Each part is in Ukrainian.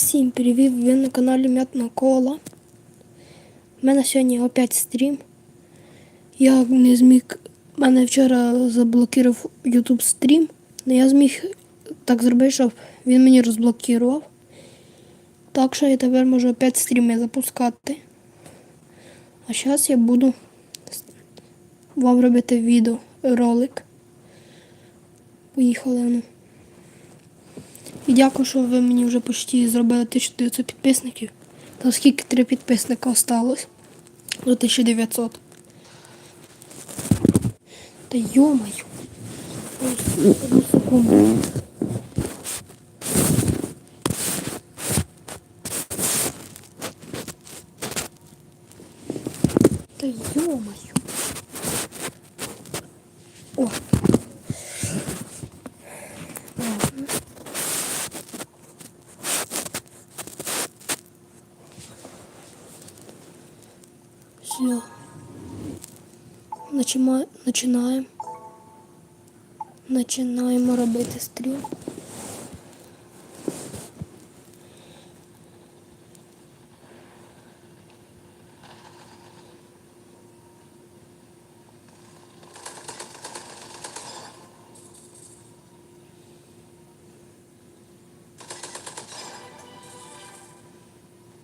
Всім привіт! Ви на каналі М'ятна Кола. У мене сьогодні опять стрім. Я не зміг. Мене вчора заблокував YouTube стрім, але я зміг так зробити, щоб він мені розблокував. Так що я тепер можу опять стріми запускати. А зараз я буду вам робити відео ролик. Поїхали. Ну. І дякую, що ви мені вже почти зробили 1900 підписників. Та скільки три підписника осталось? До 1900. Та йомаю. Та йомаю. О. Ладно. Все. Начинаємо. Починаємо робити стрім.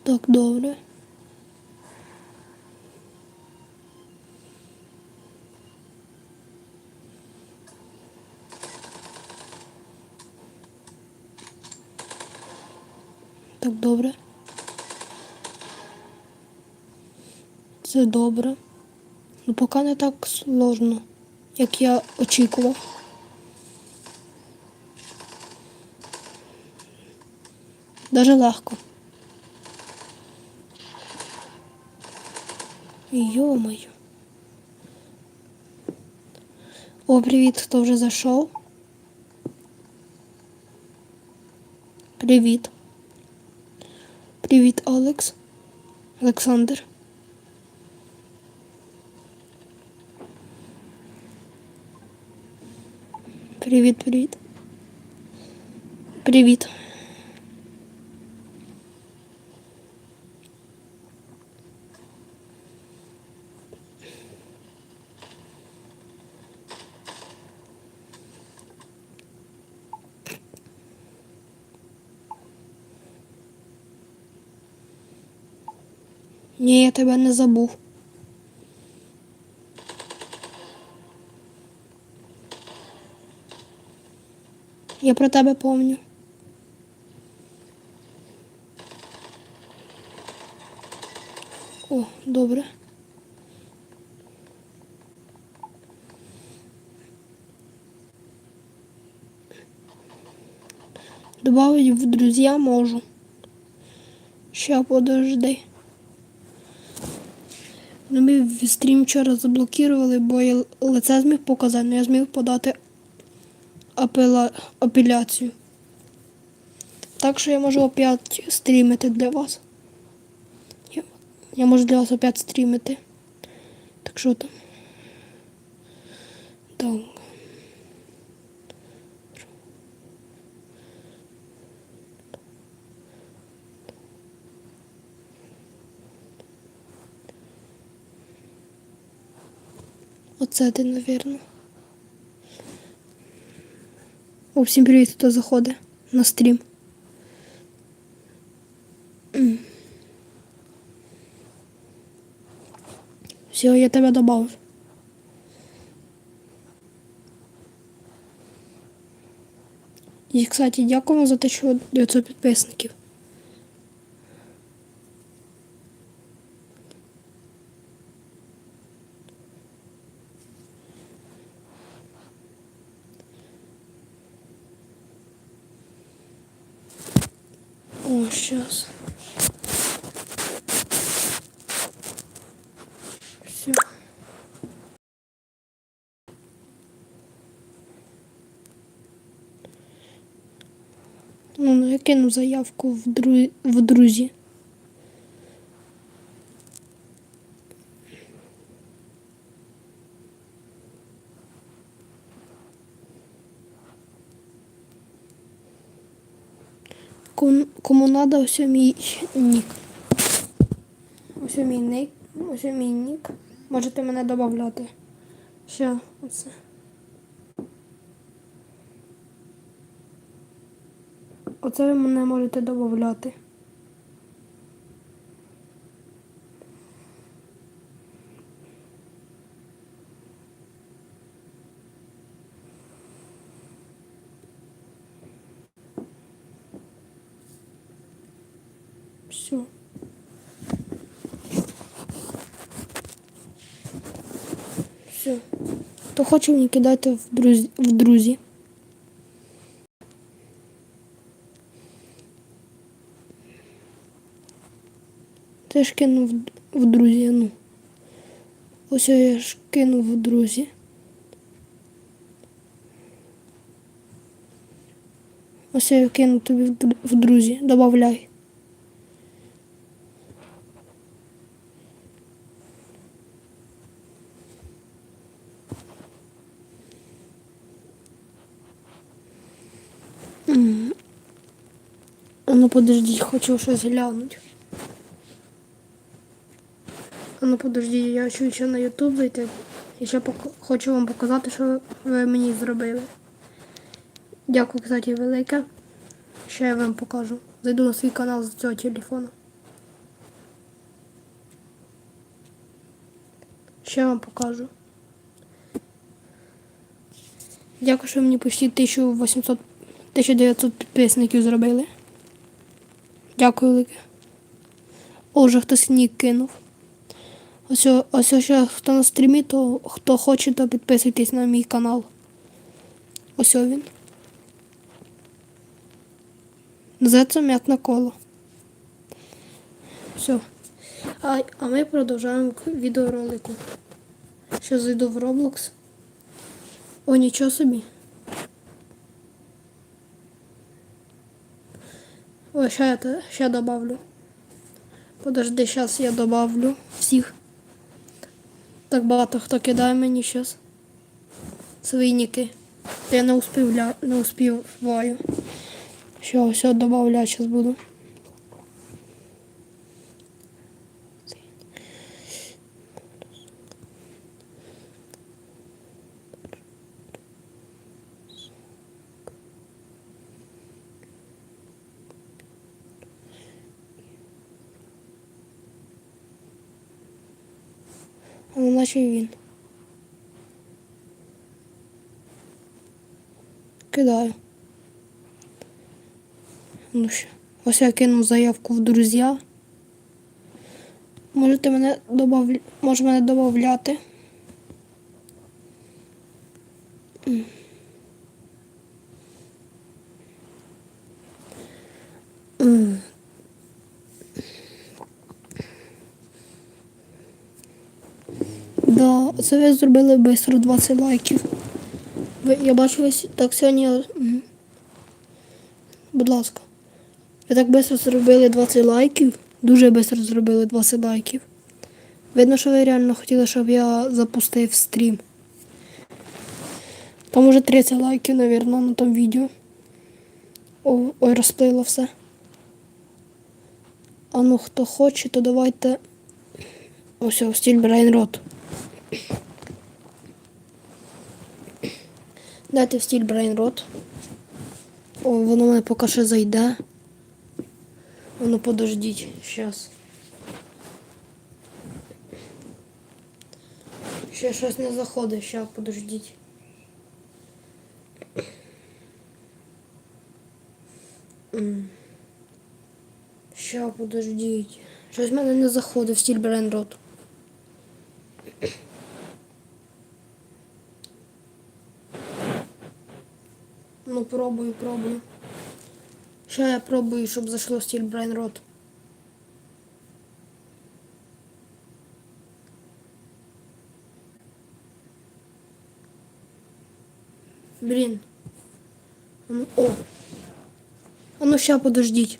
Так, добре. Так, добре. Це добре. Ну, поки не так сложно, як я очікував. Даже легко. Йо-моє. О, привіт, хто вже зайшов? Привіт. Привіт, Алекс. Олександр. Привіт, привіт. Привіт. Ні, я тебе не забув. Я про тебе помню. О, добре. Добавить в друзья можу. Ща подожди. Ну, в стрім вчора заблокували, бо я лице зміг показати, але я зміг подати апела... апеляцію. Так що я можу опять стрімити для вас. Я, я можу для вас опять стрімити. Так що там? Так. Оце ти, навірно. О, всім привіт, хто заходить на стрім. Все, я тебе добавив. І, кстати, дякую за те, що 900 підписників. О, сейчас. Все. Ну, я кину заявку в, дру... в друзі. Кому, надо, ось мій нік. Ось мій нік. Ось мій нік. Можете мене додати. Ще оце. Оце ви мене можете додати. Все. Все. Хоче мені кидайте в друзі. В друзі. Ти ж кинув в друзі, ну. Ось я ж кинув в друзі. Ось я кину тобі в друзі. Добавляй. Подожди, хочу щось глянуть. А ну подожди, я хочу ще на YouTube зайти. І ще хочу вам показати, що ви мені зробили. Дякую, кстати, велике. Ще я вам покажу. Зайду на свій канал з цього телефону. Ще вам покажу. Дякую, що мені почти 1800 1900 підписників зробили. Дякую велике. О, хтось нік кинув. Ось, ось ще хто на стрімі, то хто хоче, то підписуйтесь на мій канал. Ось він. Називається м'ятне коло. Все. А, а ми продовжуємо к відеоролику. Ще зайду в Roblox. О, нічого собі. Ой, ще я ще добавлю. Подожди, зараз я добавлю всіх. Так багато хто кидає мені зараз. Свиніки. Я не успівля... не успіваю. Що, все добавляю зараз буду. А ну наче й він. Кидаю. Ну що, ось я кинув заявку в друзі. Можете мене добавля... Може мене додати. Да, це ви зробили швидко 20 лайків. Я бачу, ви так сьогодні. Будь ласка. Ви так швидко зробили 20 лайків. Дуже швидко зробили 20 лайків. Видно, що ви реально хотіли, щоб я запустив стрім. Там уже 30 лайків, мабуть, на тому відео. О, ой, розплило все. А ну, хто хоче, то давайте. Ось, стіль Брайнрот. Дайте в стіль Брайнрот. О, воно мене поки що зайде. Воно подождіть, щас. Ще щось не заходить, щас подождіть. Ща подождіть. Щось в мене не заходить в стіль Брайнрот. Ну, пробую, пробую. Ще я пробую, щоб зайшло в стіль Брайнрот. Блін. А ну, О. А ну ща подождіть.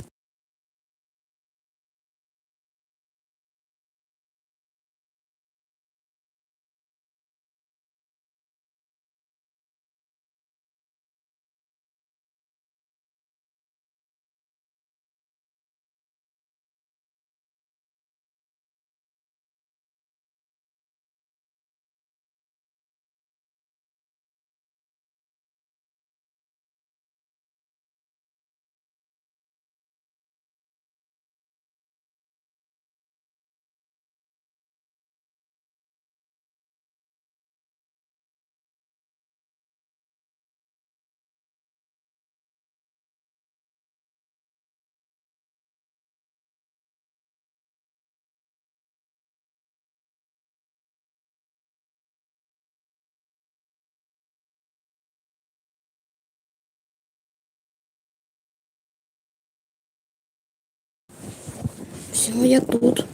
Все, я тут.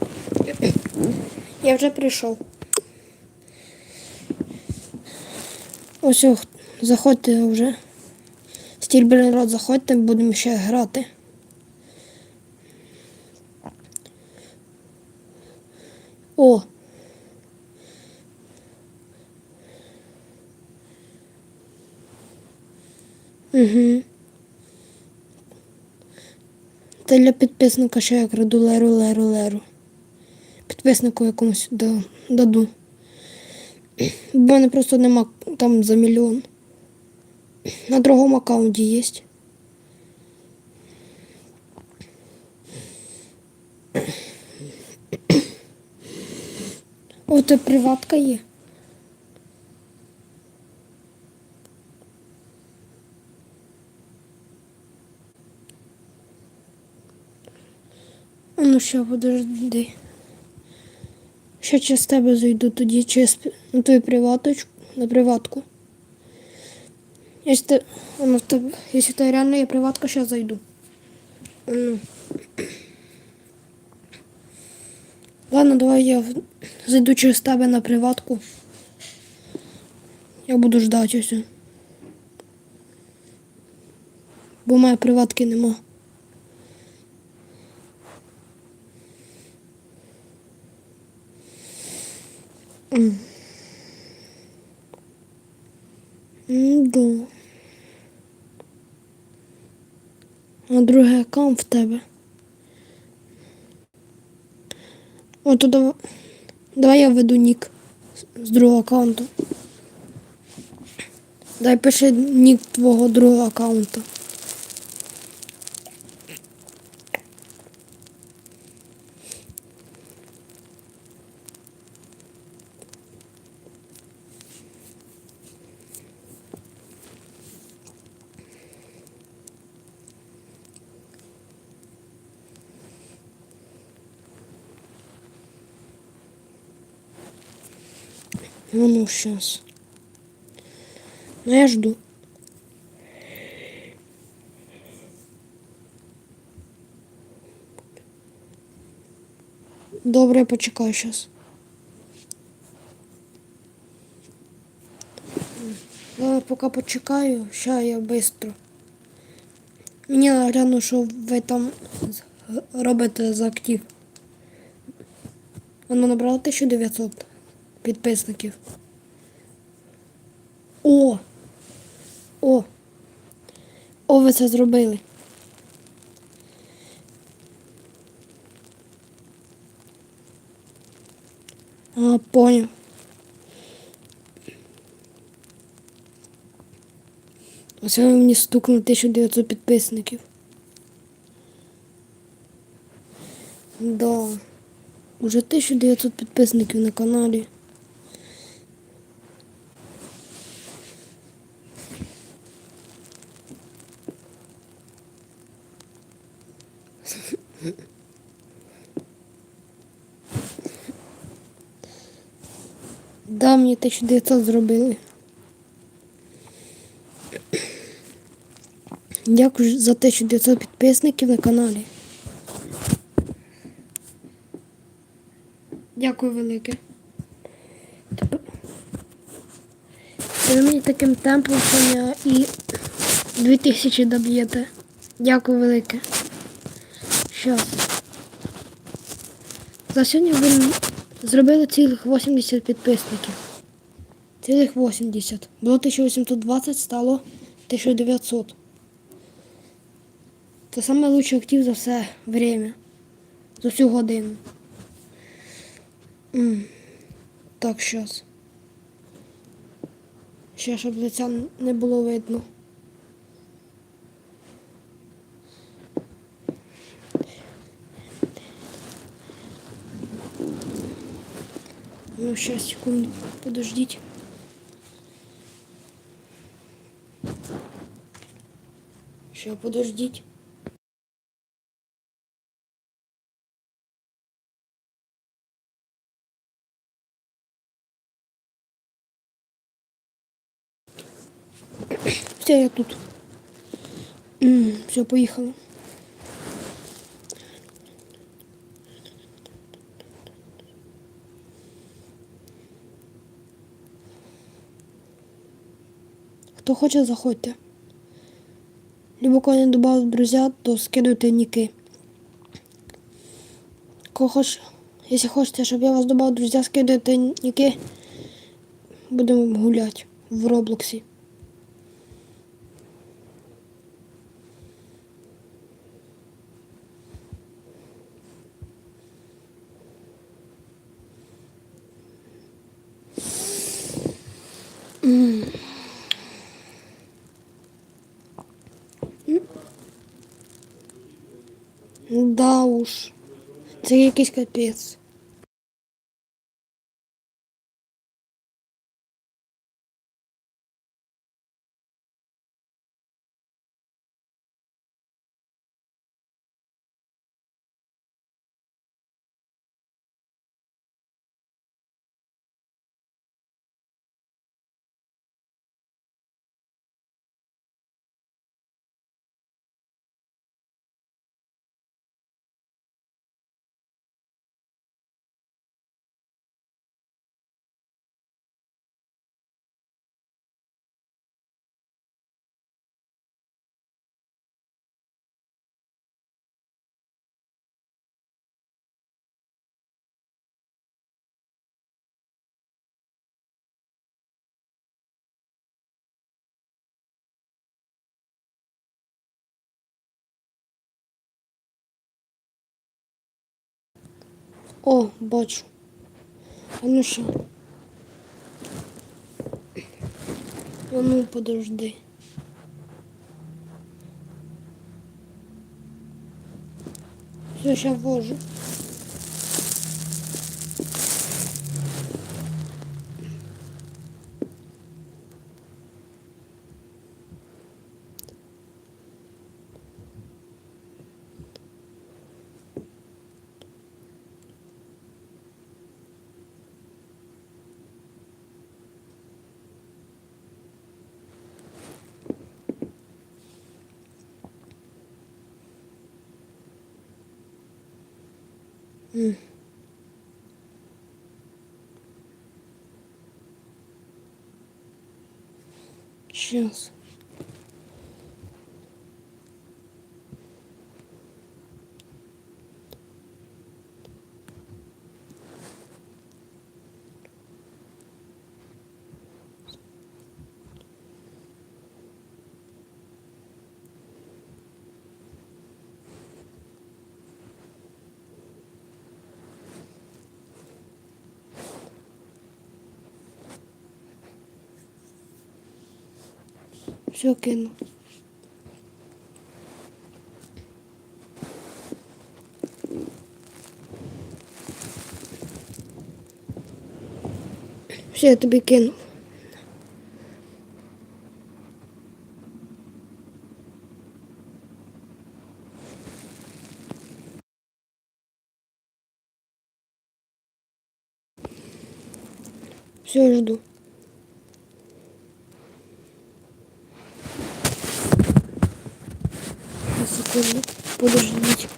Я вже прийшов. Ось, заходьте вже. Стільберний заходьте, будемо ще грати. О! Угу. Це для підписника ще я краду леру, леру, леру. Підписнику якомусь да- даду. В мене просто нема там за мільйон. На другому аккаунті є. О, це приватка є. Що, подожди. Ще через тебе зайду тоді через на твою приваточку, на приватку. Якщо ти, ну, в тебе, якщо ти реально є приватка, зараз зайду. Ну. Ладно, давай я зайду через тебе на приватку. Я буду ждати ось. Бо мене приватки нема. Да. А другий аккаунт в тебе. О, то давай я введу нік з- другого аккаунту. Дай пиши нік твого другого аккаунта. Ну, сейчас. Ну, я жду. Добре, почекаю сейчас. Я поки почекаю, ща я быстро. Мені гляну, що ви там робите за актив. Воно набрало 1900 підписників. О! О! О, ви це зробили. А, поняв. Ось ви мені стукнули 1900 підписників. Да. Уже 1900 підписників на каналі. 1900 зробили. Дякую за 1900 підписників на каналі. Дякую велике. Ви мені таким темпом Соня, і 2000 доб'єте. Дякую велике. Щас. За сьогодні ви зробили цілих 80 підписників. Цілих 80. Було 1820, стало 1900. Це лучший актив за все время. За всю годину. Так, щас. Ще, щоб лиця не було видно. Ну, сейчас, секунду, подождите. Ще подождіть. Все, я тут. Все, поїхали. Хто хоче, заходьте. Либо кого не додав в то скидуйте ніки. Кого хоч, якщо хочете, щоб я вас додав в скидуйте ніки. Будемо гуляти в Роблоксі. Да уж. Це якийсь капець. О, бачу. А ну що? А ну подожди. Все, сейчас ввожу. Сейчас. Все кину. Все, я тобі кину. Все, я жду. На секунду. Подождите.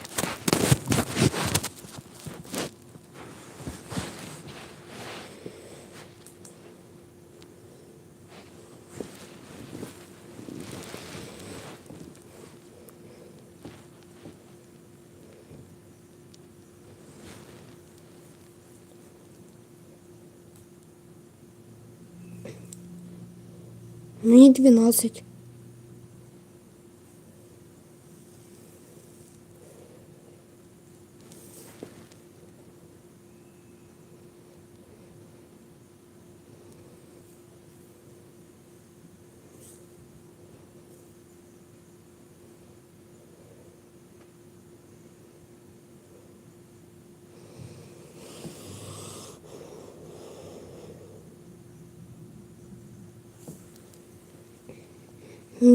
Мені 12.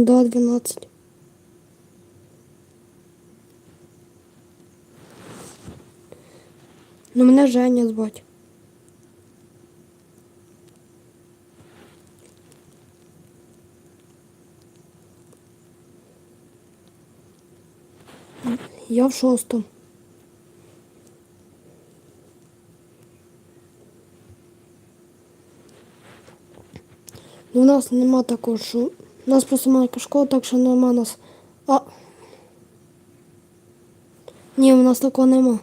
Да, 12. Ну, мене Женя звать. Я в шостому. Ну, нас нема такого, що. У нас просто маленька школа, так що нема нас. А. Ні, у нас такого нема.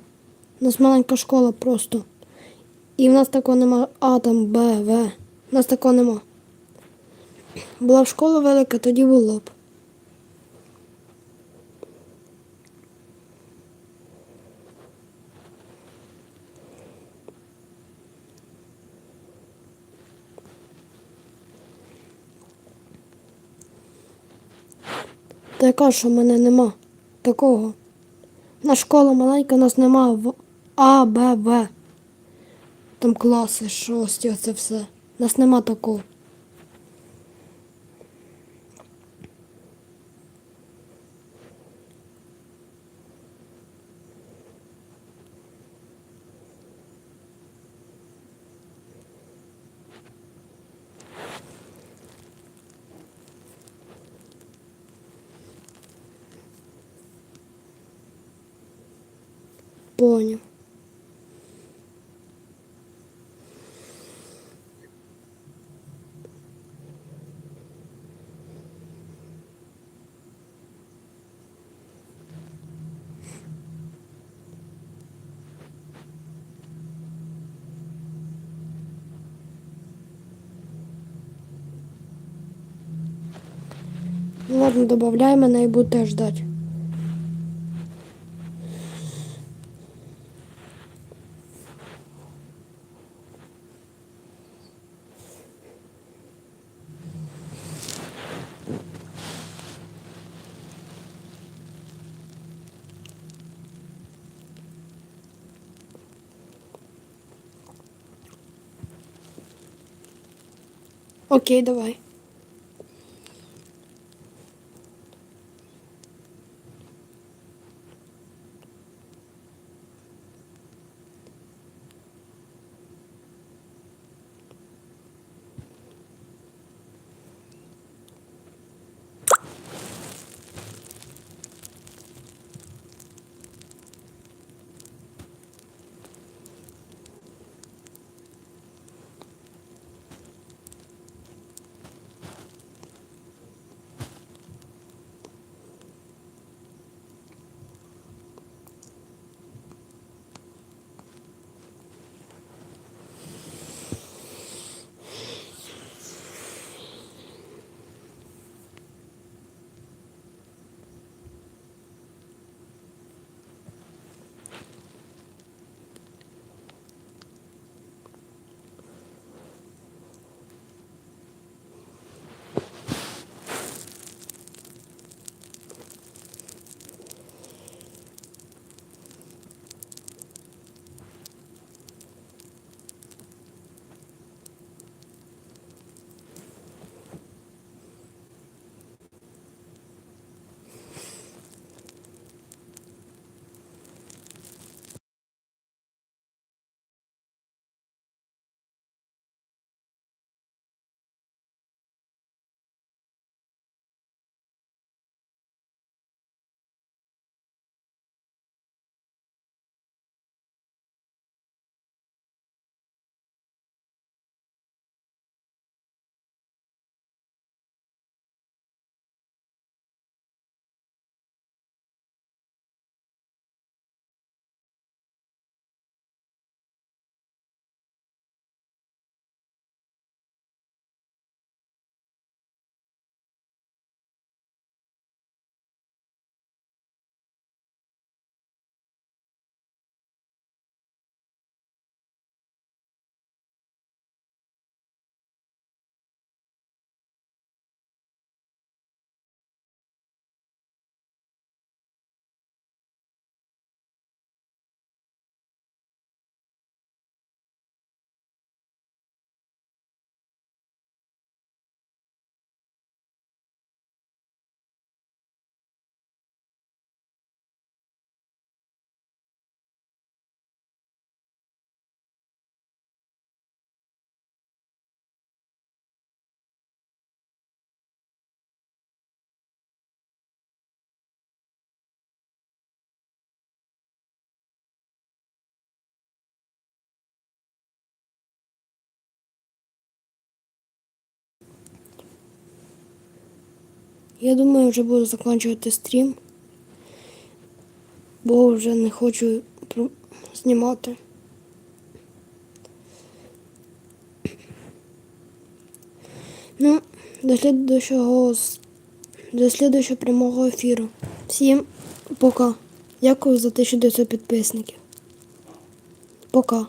У нас маленька школа просто. І в нас такого нема А, там Б, В. У нас такого нема. Була б школа велика, тоді було б. Та яка, що в мене нема такого. На школа маленька, у нас нема в А, Б, В. Там класи, шості, оце все. У нас нема такого. Поняв. Ну ладно, добавляй мене і будете ждать. Окей, давай. Я думаю, вже буду закінчувати стрім, бо вже не хочу знімати. Ну, до слідущого, до слідущого прямого ефіру. Всім пока. Дякую за 1900 підписників. Пока.